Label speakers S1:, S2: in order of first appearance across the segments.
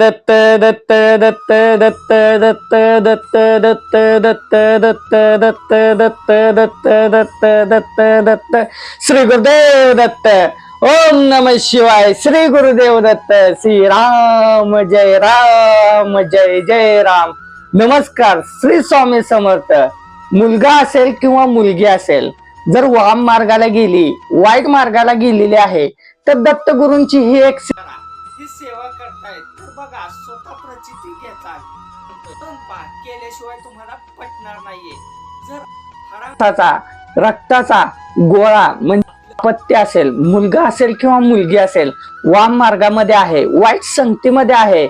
S1: दत्त दत्त दत्त दत्त दत्त दत्त दत्त दत्त दत्त दत्त दत्त दत्त दत्त दत्त दत्त श्री गुरुदेव दत्त ओम नम शिवाय श्री गुरुदेव दत्त श्री राम जय राम जय जय राम. नमस्कार श्री स्वामी समर्थ. मुलगा असेल किंवा मुलगी असेल जर वाम मार्गाला गेली वाईट मार्गाला गेलेली आहे तर दत्तगुरूंची ही एक
S2: सेवा. ही सेवा करतायत. तर बघा स्वतः प्रचिती घेतात पण पहा केल्याशिवाय तुम्हाला पटणार नाहीये. जर हाडा
S1: रक्ताचा रक्ताचा गोळा म्हणजे पत्ते असेल मुलगा असेल किंवा मुलगी असेल वाम मार्गामध्ये आहे वाईट संगतीमध्ये आहे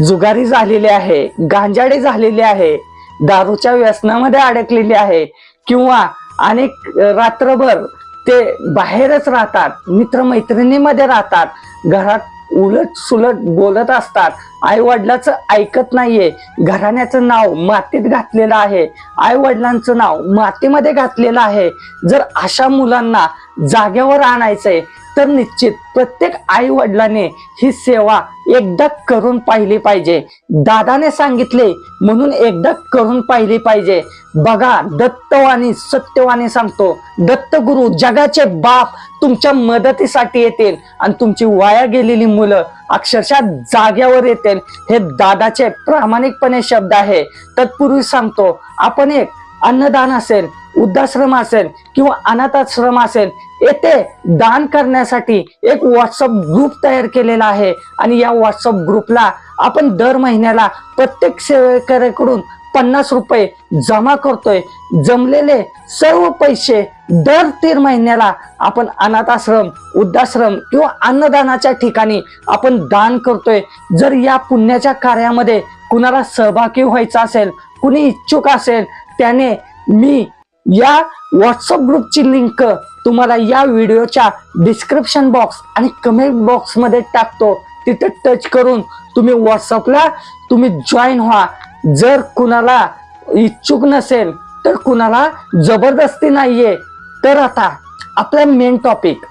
S1: जुगारी झालेली आहे गांजाडी झालेली आहे दारूच्या व्यसनामध्ये अडकलेली आहे किंवा अनेक रात्रभर ते बाहेरच राहतात मित्रमैत्रिणीमध्ये राहतात घरात उलट सुलट बोलत असतात. आई वडिलाचं ऐकत नाहीये. घराण्याचं नाव मातीत घातलेलं आहे. आई वडिलांचं नाव मातीमध्ये घातलेलं आहे. जर अशा मुलांना जागेवर आणायचंय तर निश्चित प्रत्येक आई वडिलांनी ही सेवा एकदा करून पाहिली पाहिजे. दादाने सांगितले म्हणून एकदा करून पाहिली पाहिजे. बघा दत्तवाणी सत्यवाणी सांगतो. दत्तगुरु जगाचे बाप तुमच्या मदतीसाठी येतील आणि तुमची वाया गेलेली मुलं अक्षरशः जाग्यावर येतील. हे दादाचे प्रामाणिकपणे शब्द आहे. तत्पूर्वी सांगतो आपण एक अन्नदान असेल वृद्धाश्रम असेल किंवा अनाथाश्रम असेल येथे दान करण्यासाठी एक व्हॉट्सअप ग्रुप तयार केलेला आहे. आणि या व्हॉट्सअप ग्रुपला आपण दर महिन्याला प्रत्येक सेवेकऱ्याकडून पन्नास रुपये जमा करतोय. जमलेले सर्व पैसे दर तीन महिन्याला आपण अनाथाश्रम वृद्धाश्रम किंवा अन्नदानाच्या ठिकाणी आपण दान करतोय. जर या पुण्याच्या कार्यामध्ये कुणाला सहभागी व्हायचा असेल कुणी इच्छुक असेल त्याने मी या व्हॉट्सअप ग्रुपची लिंक तुम्हाला या व्हिडिओच्या डिस्क्रिप्शन बॉक्स आणि कमेंट बॉक्समध्ये टाकतो. तिथे टच करून तुम्ही व्हॉट्सअपला तुम्ही जॉईन व्हा. जर कुणाला इच्छुक नसेल तर कुणाला जबरदस्ती नाहीये. तर आता आपला मेन टॉपिक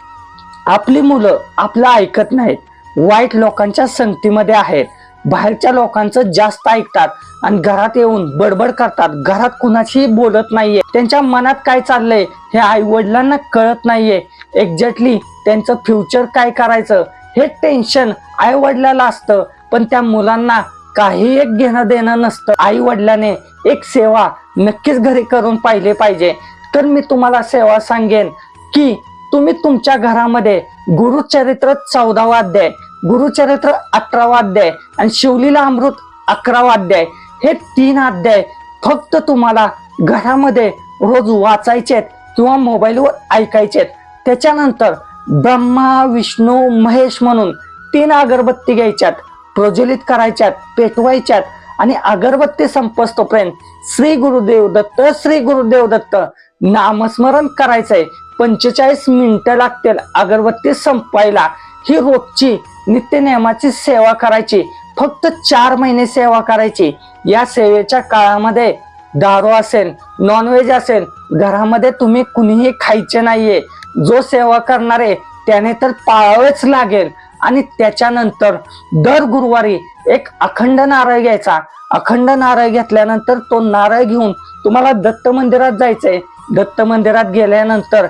S1: आपली मुलं आपलं ऐकत नाहीत. वाईट लोकांच्या संगतीमध्ये आहेत. बाहेरच्या लोकांचं जास्त ऐकतात आणि घरात येऊन बडबड करतात. घरात कुणाशीही बोलत नाहीये. त्यांच्या मनात काय चाललंय हे आई वडिलांना कळत नाहीये. एक्झॅक्टली त्यांचं फ्युचर काय करायचं हे टेन्शन आई वडिलाला असतं. पण त्या मुलांना काही एक घेणं देणं नसतं. आई वडिलाने एक सेवा नक्कीच घरी करून पाहिले पाहिजे. तर मी तुम्हाला सेवा सांगेन की तुम्ही तुमच्या घरामध्ये गुरुचरित्र चौदावा अध्याय गुरुचरित्र अठरावा अध्याय आणि शिवलीला अमृत अकरावा अध्याय हे तीन अध्याय फक्त तुम्हाला घरामध्ये रोज वाचायचेत किंवा मोबाईलवर ऐकायचेत त्याच्यानंतर ब्रह्मा विष्णू महेश म्हणून तीन अगरबत्ती घ्यायच्यात. प्रज्वलित करायच्यात पेटवायच्यात आणि अगरबत्ती संपस्तोपर्यंत श्री गुरुदेव दत्त श्री गुरुदेव दत्त नामस्मरण करायचंय. पंचेचाळीस मिनिटं लागतील अगरबत्ती संपायला. ही रोजची नित्यनियमाची सेवा करायची. फक्त चार महिने सेवा करायची. या सेवेच्या काळामध्ये दारू असेल नॉनव्हेज असेल घरामध्ये तुम्ही कुणीही खायचे नाहीये. जो सेवा करणारे त्याने तर पाळावेच लागेल. आणि त्याच्यानंतर दर गुरुवारी एक अखंड नारळ घ्यायचा. अखंड नारळ घेतल्यानंतर तो नारळ घेऊन तुम्हाला दत्त मंदिरात जायचंय. दत्त मंदिरात गेल्यानंतर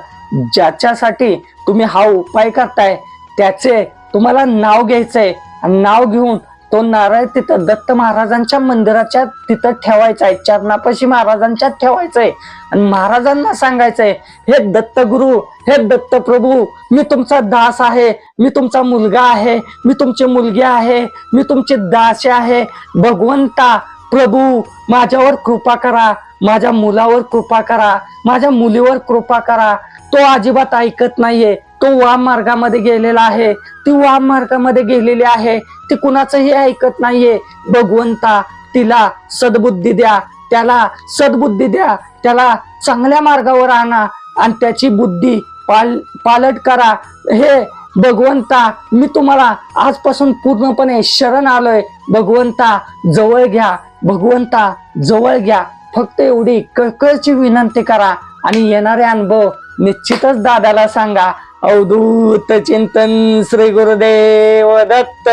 S1: ज्याच्यासाठी तुम्ही हा उपाय करताय त्याचे तुम्हाला नाव घ्यायचंय. आणि नाव घेऊन तो नारळ तिथं दत्त महाराजांच्या मंदिराच्या तिथं ठेवायचा आहे. चरणापाशी महाराजांच्या ठेवायचंय. आणि महाराजांना सांगायचंय हे दत्त गुरु हे दत्त प्रभू मी तुमचा दास आहे मी तुमचा मुलगा आहे मी तुमची मुलगी आहे मी तुमची दासी आहे. भगवंता प्रभू माझ्यावर कृपा करा माझ्या मुलावर कृपा करा माझ्या मुलीवर कृपा करा. तो अजिबात ऐकत नाहीये. तो वाम मार्गामध्ये गेलेला आहे. ती वाम मार्गामध्ये गेलेली आहे. ती कुणाचंही ऐकत नाहीये. भगवंता तिला सद्बुद्धी द्या. त्याला सद्बुद्धी द्या. त्याला चांगल्या मार्गावर आणा आणि त्याची बुद्धी पाल पालट करा. हे भगवंता मी तुम्हाला आजपासून पूर्णपणे शरण आलोय. भगवंता जवळ घ्या. भगवंता जवळ घ्या. फक्त एवढी कळकळची विनंती करा आणि येणारे अनुभव निश्चितच दादाला सांगा. अवधूत चिंतन श्री गुरुदेव दत्त